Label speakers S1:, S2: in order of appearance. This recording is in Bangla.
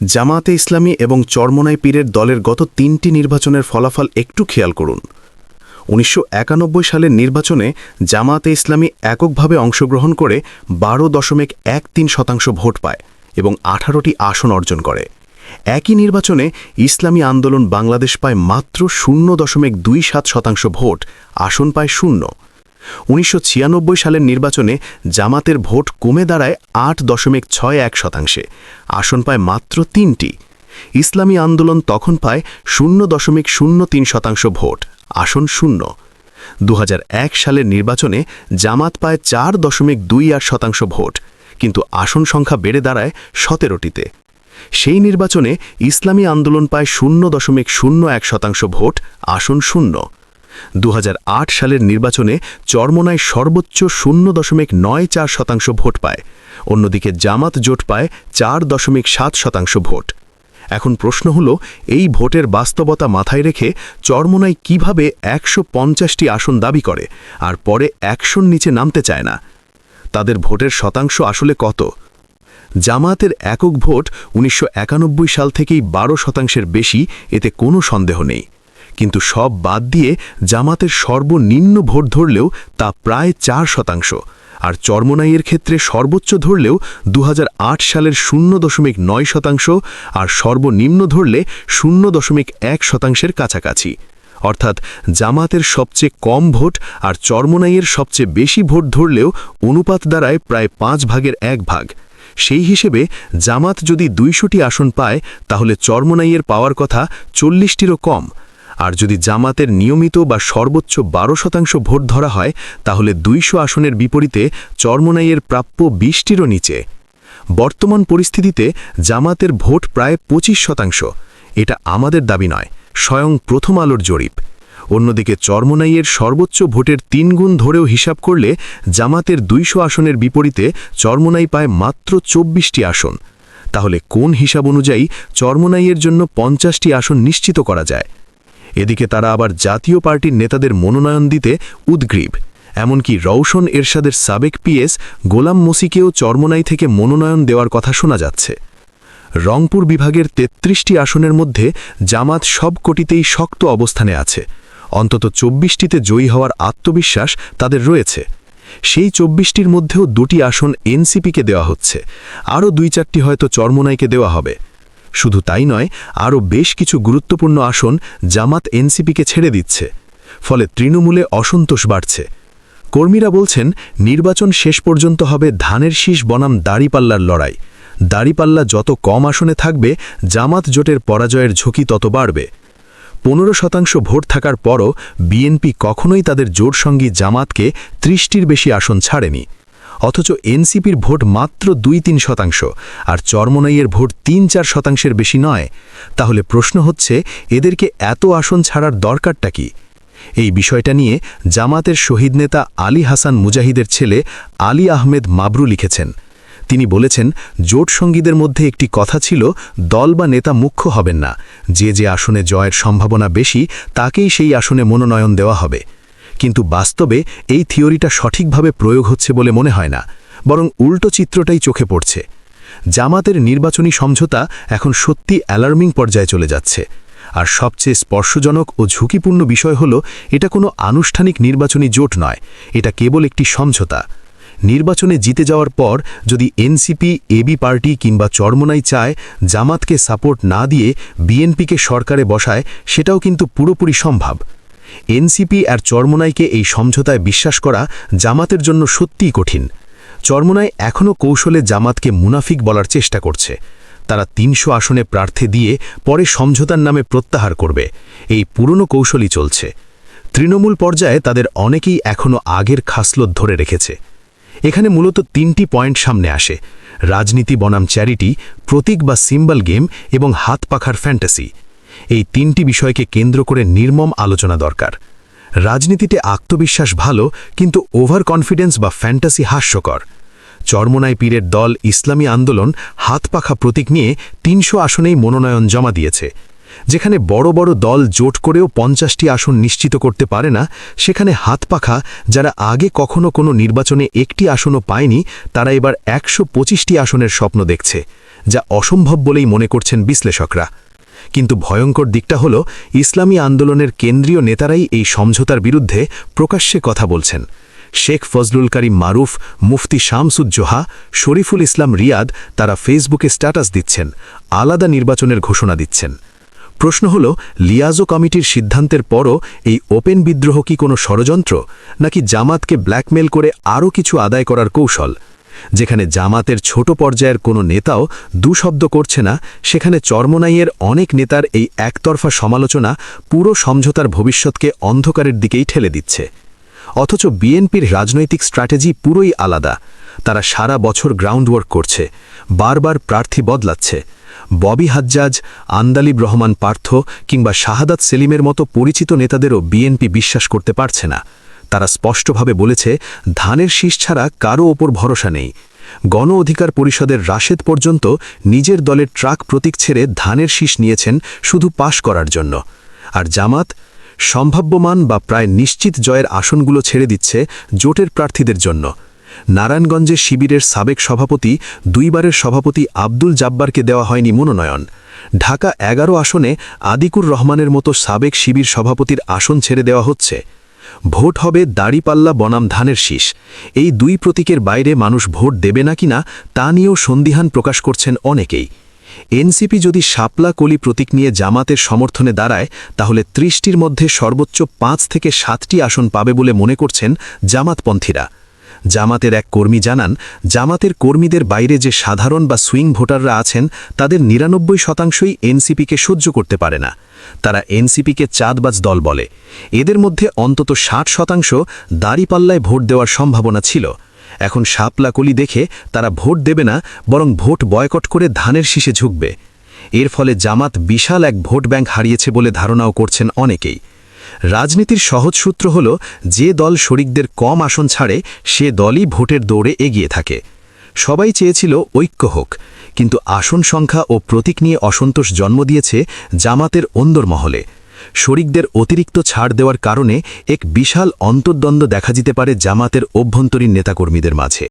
S1: জামায়াতে ইসলামী এবং চরমনাই পীরের দলের গত তিনটি নির্বাচনের ফলাফল একটু খেয়াল করুন। উনিশশো একানব্বই সালের নির্বাচনে জামাতে ইসলামী এককভাবে অংশগ্রহণ করে বারো দশমিক এক তিন শতাংশ ভোট পায় এবং আঠারোটি আসন অর্জন করে। একই নির্বাচনে ইসলামী আন্দোলন বাংলাদেশ পায় মাত্র শূন্য দশমিক দুই সাত শতাংশ ভোট, আসন পায় শূন্য। উনিশশো ছিয়ানব্বই সালের নির্বাচনে জামাতের ভোট কমে দাঁড়ায় আট দশমিক ছয় এক শতাংশে। আসন পায় মাত্র তিনটি। ইসলামী আন্দোলন তখন পায় শূন্য দশমিক শূন্য তিন শতাংশ ভোট, আসন শূন্য। দু সালের নির্বাচনে জামাত পায় চার দশমিক দুই আট শতাংশ ভোট, কিন্তু আসন সংখ্যা বেড়ে দাঁড়ায় সতেরোটিতে। সেই নির্বাচনে ইসলামী আন্দোলন পায় শূন্য দশমিক শূন্য এক শতাংশ ভোট, আসন শূন্য। দু হাজার আট সালের নির্বাচনে চরমনায় সর্বোচ্চ শূন্য দশমিক নয় চার শতাংশ ভোট পায়। অন্যদিকে জামাত জোট পায় চার দশমিক সাত শতাংশ ভোট। এখন প্রশ্ন হল, এই ভোটের বাস্তবতা মাথায় রেখে চরমনাই কীভাবে একশো পঞ্চাশটি আসন দাবি করে আর পরে একশোর নিচে নামতে চায় না? তাদের ভোটের শতাংশ আসলে কত? জামায়াতের একক ভোট উনিশশো একানব্বই সাল থেকেই বারো শতাংশের বেশি, এতে কোনো সন্দেহ নেই। কিন্তু সব বাদ দিয়ে জামাতের সর্বনিম্ন ভোট ধরলেও তা প্রায় চার শতাংশ। আর চর্মনাইয়ের ক্ষেত্রে সর্বোচ্চ ধরলেও দু হাজার আট সালের শূন্য দশমিক নয় শতাংশ আর সর্বনিম্ন ধরলে শূন্য দশমিক এক শতাংশের কাছাকাছি। অর্থাৎ জামাতের সবচেয়ে কম ভোট আর চর্মনাইয়ের সবচেয়ে বেশি ভোট ধরলেও অনুপাত দ্বারায় প্রায় পাঁচ ভাগের এক ভাগ। সেই হিসেবে জামাত যদি দুইশোটি আসন পায়, তাহলে চর্মনাইয়ের পাওয়ার কথা চল্লিশটিরও কম। আর যদি জামাতের নিয়মিত বা সর্বোচ্চ বারো শতাংশ ভোট ধরা হয়, তাহলে দুইশো আসনের বিপরীতে চরমনাইয়ের প্রাপ্য বিশটিরও নিচে। বর্তমান পরিস্থিতিতে জামাতের ভোট প্রায় পঁচিশ শতাংশ। এটা আমাদের দাবি নয়, স্বয়ং প্রথম আলোর জরিপ। অন্যদিকে চরমনাইয়ের সর্বোচ্চ ভোটের তিন গুণ ধরেও হিসাব করলে জামাতের দুইশো আসনের বিপরীতে চরমনাই পায় মাত্র চব্বিশটি আসন। তাহলে কোন হিসাব অনুযায়ী চরমনাইয়ের জন্য পঞ্চাশটি আসন নিশ্চিত করা যায়? এদিকে তারা আবার জাতীয় পার্টির নেতাদের মনোনয়ন দিতে উদ্গ্রীব। এমনকি রৌশন এরশাদের সাবেক পিএস গোলাম মসিকেও চরমনাই থেকে মনোনয়ন দেওয়ার কথা শোনা যাচ্ছে। রংপুর বিভাগের ৩৩টি আসনের মধ্যে জামাত সব কোটিতেই শক্ত অবস্থানে আছে। অন্তত চব্বিশটিতে জয়ী হওয়ার আত্মবিশ্বাস তাদের রয়েছে। সেই চব্বিশটির মধ্যেও দুটি আসন এনসিপিকে দেওয়া হচ্ছে। আরও দুই চারটি হয়তো চরমনাইকে দেওয়া হবে। শুধু তাই নয়, আরও বেশ কিছু গুরুত্বপূর্ণ আসন জামাত এনসিপিকে ছেড়ে দিচ্ছে। ফলে তৃণমূলে অসন্তোষ বাড়ছে। কর্মীরা বলছেন, নির্বাচন শেষ পর্যন্ত হবে ধানের শীষ বনাম দাড়িপাল্লার লড়াই। দাড়িপাল্লা যত কম আসনে থাকবে, জামাত জোটের পরাজয়ের ঝুঁকি তত বাড়বে। পনেরো শতাংশ ভোট থাকার পরও বিএনপি কখনোই তাদের জোটসঙ্গী জামাতকে ত্রিশটির বেশি আসন ছাড়েনি। অথচ এনসিপির ভোট মাত্র দুই তিন শতাংশ আর চরমনাইয়ের ভোট তিন চার শতাংশের বেশি নয়। তাহলে প্রশ্ন হচ্ছে, এদেরকে এত আসন ছাড়ার দরকারটা কি? এই বিষয়টা নিয়ে জামাতের শহীদ নেতা আলী হাসান মুজাহিদের ছেলে আলী আহমেদ মাবরু লিখেছেন। তিনি বলেছেন, জোট সঙ্গীদের মধ্যে একটি কথা ছিল, দল বা নেতা মুখ্য হবেন না। যে যে আসনে জয়ের সম্ভাবনা বেশি, তাকেই সেই আসনে মনোনয়ন দেওয়া হবে। কিন্তু বাস্তবে এই থিওরিটা সঠিকভাবে প্রয়োগ হচ্ছে বলে মনে হয় না, বরং উল্টো চিত্রটাই চোখে পড়ছে। জামাতের নির্বাচনী সমঝোতা এখন সত্যি অ্যালার্মিং পর্যায়ে চলে যাচ্ছে। আর সবচেয়ে স্পর্শজনক ও ঝুঁকিপূর্ণ বিষয় হল, এটা কোনো আনুষ্ঠানিক নির্বাচনী জোট নয়, এটা কেবল একটি সমঝোতা। নির্বাচনে জিতে যাওয়ার পর যদি এনসিপি, এবি পার্টি কিংবা চরমনাই চায়, জামাতকে সাপোর্ট না দিয়ে বিএনপিকে সরকারে বসায়, সেটাও কিন্তু পুরোপুরি সম্ভব। এনসিপি আর চরমনাইকে এই সমঝোতায় বিশ্বাস করা জামাতের জন্য সত্যিই কঠিন। চরমনাই এখনও কৌশলে জামাতকে মুনাফিক বলার চেষ্টা করছে। তারা তিনশো আসনে প্রার্থী দিয়ে পরে সমঝোতার নামে প্রত্যাহার করবে। এই পুরনো কৌশলই চলছে। তৃণমূল পর্যায়ে তাদের অনেকেই এখনও আগের খাসলত ধরে রেখেছে। এখানে মূলত তিনটি পয়েন্ট সামনে আসে। রাজনীতি, বনাম চ্যারিটি, প্রতীক বা সিম্বল গেম এবং হাত পাখার ফ্যান্টাসি। এই তিনটি বিষয়কে কেন্দ্র করে নির্মম আলোচনা দরকার। রাজনীতিতে আত্মবিশ্বাস ভালো, কিন্তু ওভার কনফিডেন্স বা ফ্যান্টাসি হাস্যকর। চরমনাই পীরের দল ইসলামী আন্দোলন হাত পাখা প্রতীক নিয়ে তিনশো আসনেই মনোনয়ন জমা দিয়েছে। যেখানে বড় বড় দল জোট করেও পঞ্চাশটি আসন নিশ্চিত করতে পারে না, সেখানে হাত পাখা যারা আগে কখনো কোনো নির্বাচনে একটি আসনও পায়নি, তারা এবার একশো পঁচিশটি আসনের স্বপ্ন দেখছে, যা অসম্ভব বলেই মনে করছেন বিশ্লেষকরা। কিন্তু ভয়ঙ্কর দিকটা হল, ইসলামী আন্দোলনের কেন্দ্রীয় নেতারাই এই সমঝোতার বিরুদ্ধে প্রকাশ্যে কথা বলছেন। শেখ ফজলুল করিম মারুফ, মুফতি শামসুজ্জোহা শরীফুল ইসলাম রিয়াদ তারা ফেসবুকে স্ট্যাটাস দিচ্ছেন, আলাদা নির্বাচনের ঘোষণা দিচ্ছেন। প্রশ্ন হল, লিয়াজো কমিটির সিদ্ধান্তের পরও এই ওপেন বিদ্রোহ কি কোনো ষড়যন্ত্র, নাকি জামাতকে ব্ল্যাকমেল করে আরও কিছু আদায় করার কৌশল? যেখানে জামাতের ছোট পর্যায়ের কোনো নেতাও দুশব্দ করছে না, সেখানে চরমনাইয়ের অনেক নেতার এই একতরফা সমালোচনা পুরো সমঝোতার ভবিষ্যৎকে অন্ধকারের দিকেই ঠেলে দিচ্ছে। অথচ বিএনপির রাজনৈতিক স্ট্র্যাটেজি পুরোই আলাদা। তারা সারা বছর গ্রাউন্ডওয়ার্ক করছে, বারবার প্রার্থী বদলাচ্ছে। ববি হাজ্জাজ, আন্দালিব রহমান পার্থ কিংবা শাহাদাত সেলিমের মতো পরিচিত নেতাদেরও বিএনপি বিশ্বাস করতে পারছে না। তারা স্পষ্টভাবে বলেছে, ধানের শীষ ছাড়া কারও ওপর ভরসা নেই। গণ অধিকার পরিষদের রাশেদ পর্যন্ত নিজের দলের ট্রাক প্রতীক ছেড়ে ধানের শীষ নিয়েছেন শুধু পাশ করার জন্য। আর জামাত, সম্ভাব্যমান বা প্রায় নিশ্চিত জয়ের আসনগুলো ছেড়ে দিচ্ছে জোটের প্রার্থীদের জন্য। নারায়ণগঞ্জে শিবিরের সাবেক সভাপতি, দুইবারের সভাপতি আব্দুল জাব্বারকে দেওয়া হয়নি মনোনয়ন। ঢাকা এগারো আসনে আদিকুর রহমানের মতো সাবেক শিবির সভাপতির আসন ছেড়ে দেওয়া হচ্ছে। ভোট হবে দাড়িপাল্লা বনাম ধানের শীষ। এই দুই প্রতীকের বাইরে মানুষ ভোট দেবে না কিনা তা নিয়েও সন্দিহান প্রকাশ করছেন অনেকেই। এনসিপি যদি শাপলা কলি প্রতীক নিয়ে জামাতের সমর্থনে দাঁড়ায়, তাহলে ত্রিশটির মধ্যে সর্বোচ্চ পাঁচ থেকে সাতটি আসন পাবে বলে মনে করছেন জামাতপন্থীরা। জামাতের এক কর্মী জানান, জামাতের কর্মীদের বাইরে যে সাধারণ বা সুইং ভোটাররা আছেন, তাদের নিরানব্বই শতাংশই এনসিপিকে সহ্য করতে পারে না। তারা এনসিপিকে চাঁদবাজ দল বলে। এদের মধ্যে অন্তত ষাট শতাংশ দাড়িপাল্লায় ভোট দেওয়ার সম্ভাবনা ছিল। এখন শাপলাকলি দেখে তারা ভোট দেবে না, বরং ভোট বয়কট করে ধানের শীষে ঝুঁকবে। এর ফলে জামাত বিশাল এক ভোট ব্যাংক হারিয়েছে বলে ধারণাও করছেন অনেকেই। রাজনীতির সহজ সূত্র হল, যে দল শরিকদের কম আসন ছাড়ে, সে দলই ভোটের দৌড়ে এগিয়ে থাকে। সবাই চেয়েছিল ঐক্য হোক, কিন্তু আসন সংখ্যা ও প্রতীক নিয়ে অসন্তোষ জন্ম দিয়েছে জামাতের অন্দরমহলে শরিকদের অতিরিক্ত ছাড় দেওয়ার কারণে এক বিশাল অন্তর্দ্বন্দ্ব দেখা যেতে পারে জামাতের অভ্যন্তরীণ নেতাকর্মীদের মাঝে।